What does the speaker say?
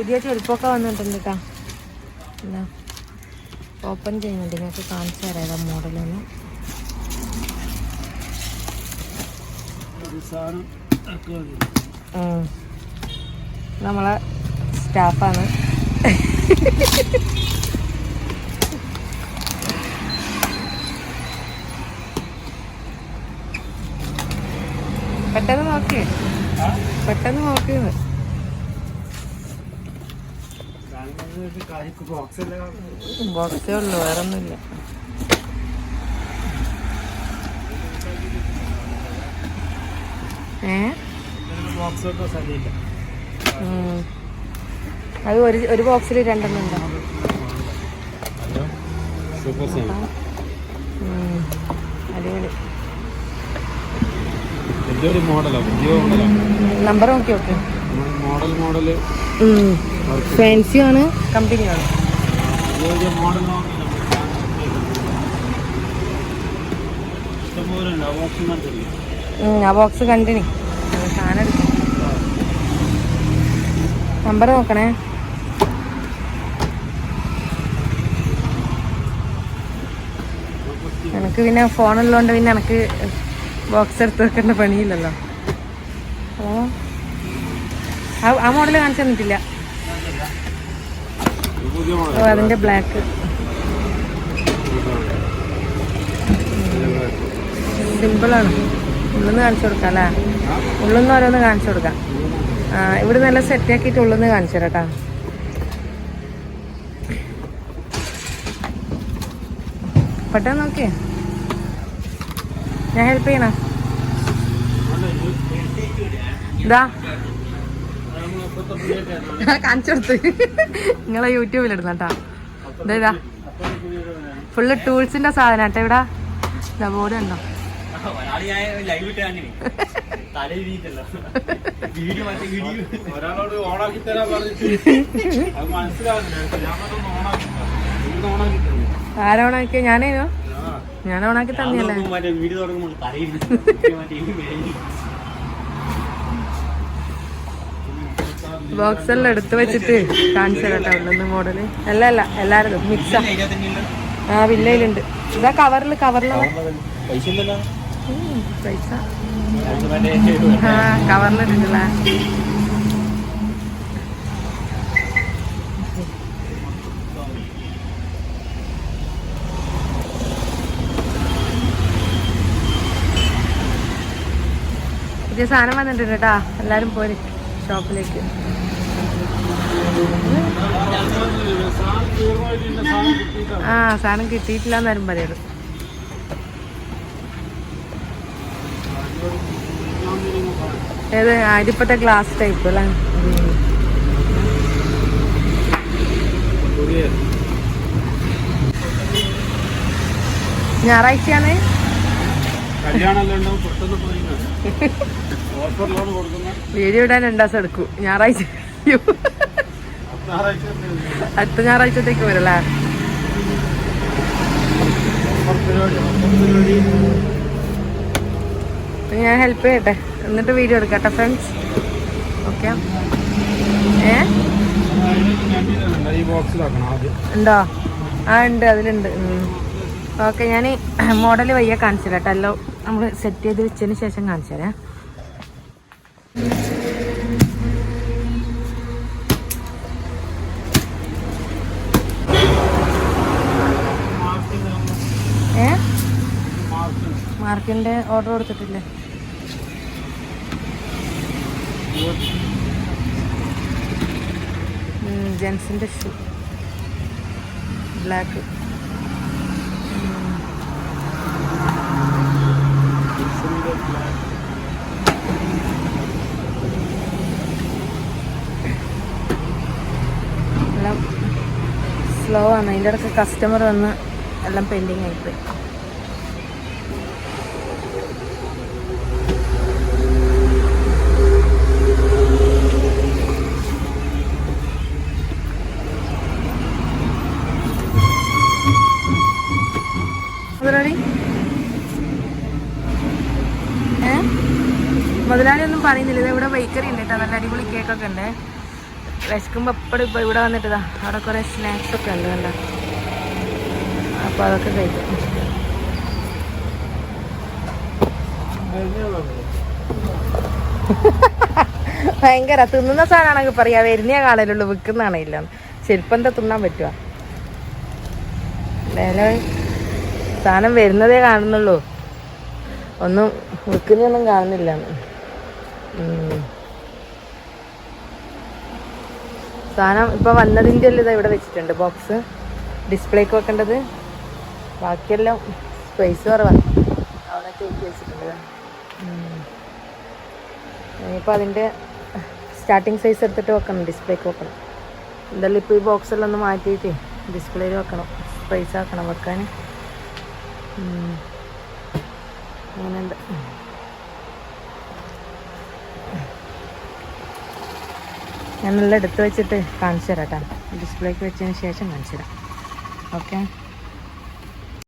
പുതിയ ചെരുപ്പൊക്കെ വന്നിട്ടുണ്ട് കേട്ടോ ഓപ്പൺ ചെയ്യുന്നുണ്ട്. നിങ്ങൾക്ക് കാണിച്ചു തരാം മോഡലൊന്ന്. നമ്മളെ സ്റ്റാഫാണ് പെട്ടെന്ന് നോക്കി? പെട്ടെന്ന് നോക്കിയത് ബോക്സ് ഉള്ളൂ വേറെ ഒന്നുമില്ല. അത് ഒരു ഒരു ബോക്സിൽ രണ്ടെണ്ണം ഉണ്ടാവും. അടിപൊളി. നമ്പർ നോക്കി നോക്കി മോഡൽ മോഡൽ ഫാൻസിയാണ്. കമ്പനിയാണ്. ആ ബോക്സ് കണ്ടിനി. സാധനം നമ്പർ നോക്കണേ. എനിക്ക് പിന്നെ ഫോണുള്ളതുകൊണ്ട് പിന്നെ എനിക്ക് ബോക്സ് എടുത്ത് വെക്കേണ്ട പണിയില്ലല്ലോ. ആ മോഡൽ മോഡൽ കാണിച്ചു തന്നിട്ടില്ല. അതിന്റെ ബ്ലാക്ക് സിമ്പിളാണ് ഉള്ളിന്ന് കാണിച്ചു കൊടുക്കാം അല്ലേ? ഉള്ളിന്ന് ഓരോന്ന് കാണിച്ചു കൊടുക്കാം. ഇവിടെ നല്ല സെറ്റ് ആക്കിയിട്ട് ഉള്ളിന്ന് കാണിച്ചു തരാം കേട്ടോ പെട്ടെന്ന് നോക്കിയേ. ഞാൻ ഹെൽപ്പ് ചെയ്യണോ? ഇതാ. കാണിച്ചു കൊടുത്ത്. നിങ്ങളെ യൂട്യൂബിലിടുന്ന കേട്ടാ. ഇതാ ഇതാ. ഫുള്ള് ടൂൾസിന്റെ സാധനം കേട്ടോ ഇവിടെ. ബോർഡ് ഉണ്ടോ? ആരോണാക്കി ഞാനേനോ? ഞാൻ ഓണാക്കി തന്നെയല്ലേ വീട് ഓണാക്കി തന്നു. ആരോണാക്കിയ ഞാനേനോ ആ. ഞാൻ ഓണാക്കി തന്നെയല്ലേ ബോക്സ് എല്ലാം എടുത്ത് വെച്ചിട്ട് കാണിച്ചു കേട്ടോ ഉള്ളൊന്ന് മോഡൽ അല്ല അല്ല എല്ലാരും മിക്സാ. ആ വില്ലയിലുണ്ട്. ഇതാ കവറിൽ കവറിലുള്ള പൈസ. ആ പുതിയ സാധനം വന്നിട്ടുണ്ട് കേട്ടാ. എല്ലാരും പോര് ഷോപ്പിലേക്ക് സാധനം തീർന്നമായിട്ട് സാധനം കിട്ടിയിട്ടാണ് ആ സാധനം കിട്ടിയിട്ടില്ല എന്നാലും പറയുള്ളൂ ഏത്? അരിപ്പത്തെ ഗ്ലാസ് ടൈപ്പ് അല്ലേ? ഞായറാഴ്ചയാണ്. വീഡിയോ ഇടാൻ രണ്ടാസം എടുക്കും. ഞായറാഴ്ച. അടുത്ത ഞായറാഴ്ചത്തേക്ക് വരല്ലേ ഞാൻ ഹെൽപ്പ് ചെയ്യട്ടെ. എന്നിട്ട് വീഡിയോ എടുക്കട്ടെ ഫ്രണ്ട്സ് ഓക്കെ ഏ? ഉണ്ടോ? ആ ഉണ്ട്. അതിലുണ്ട്. ഓക്കെ ഞാൻ മോഡൽ വയ്യ കാണിച്ചു തരാം കേട്ടോ. എല്ലാം നമ്മൾ സെറ്റ് ചെയ്ത് വെച്ചതിന് ശേഷം കാണിച്ചു തരാം മാർക്കിന്റെ ഓർഡർ കൊടുത്തിട്ടില്ലേ? ജെൻസിന്റെ ഷൂ. ബ്ലാക്ക്. സ്ലോ ആണ്. അതിന്റെ ഇടയ്ക്ക് കസ്റ്റമർ വന്ന് എല്ലാം പെൻഡിങ് ആയിപ്പോയി മുതലാളി? ഏ? മുതലാളി ഒന്നും പറയുന്നില്ല. ഇവിടെ ബേക്കറി ഉണ്ട് കേട്ടോ. നല്ല അടിപൊളി കേക്കൊക്കെ ഉണ്ട്. വിശക്കുമ്പോൾ എപ്പോഴും ഇപ്പോൾ ഇവിടെ വന്നിട്ടതാ അവിടെ കുറേ സ്നാക്സ് ഒക്കെ ഉണ്ട് കണ്ട? അപ്പോൾ അതൊക്കെ കഴിക്കും. ഭയങ്കര തിന്നുന്ന സാധനമാണെങ്കിൽ പറയാ വരുന്ന കാണലുള്ളൂ വിൽക്കുന്നതാണ് ഇല്ല ശരിപ്പം എന്താ തിന്നാൻ പറ്റുക വില സാധനം വരുന്നതേ കാണുന്നുള്ളൂ. ഒന്നും വിൽക്കുന്നൊന്നും കാണുന്നില്ല. സാധനം ഇപ്പൊ വന്നതിന്റെ അല്ല ഇതാ ഇവിടെ വെച്ചിട്ടുണ്ട്. ബോക്സ് ഡിസ്പ്ലേക്ക് വെക്കേണ്ടത്. ബാക്കിയെല്ലാം സ്പേസ് കുറവാണ് അവിടെ തൂക്കി വെച്ചിട്ടുണ്ട്. ഇനിയിപ്പോൾ അതിന്റെ സ്റ്റാർട്ടിങ് സൈസ് എടുത്തിട്ട് വെക്കണം. ഡിസ്പ്ലേക്ക് വെക്കണം. എന്തായാലും ഇപ്പോൾ ഈ ബോക്സെല്ലാം ഒന്ന് മാറ്റിയിട്ട് ഡിസ്പ്ലേയിൽ വെക്കണം. സ്പേസ് ആക്കണം വെക്കാൻ. ഉം. ഞാൻ നല്ല എടുത്ത് വെച്ചിട്ട് കാണിച്ചു തരാം കേട്ടോ. ഡിസ്പ്ലേക്ക് വെച്ചതിന് ശേഷം കാണിച്ചു തരാം. ഓക്കെ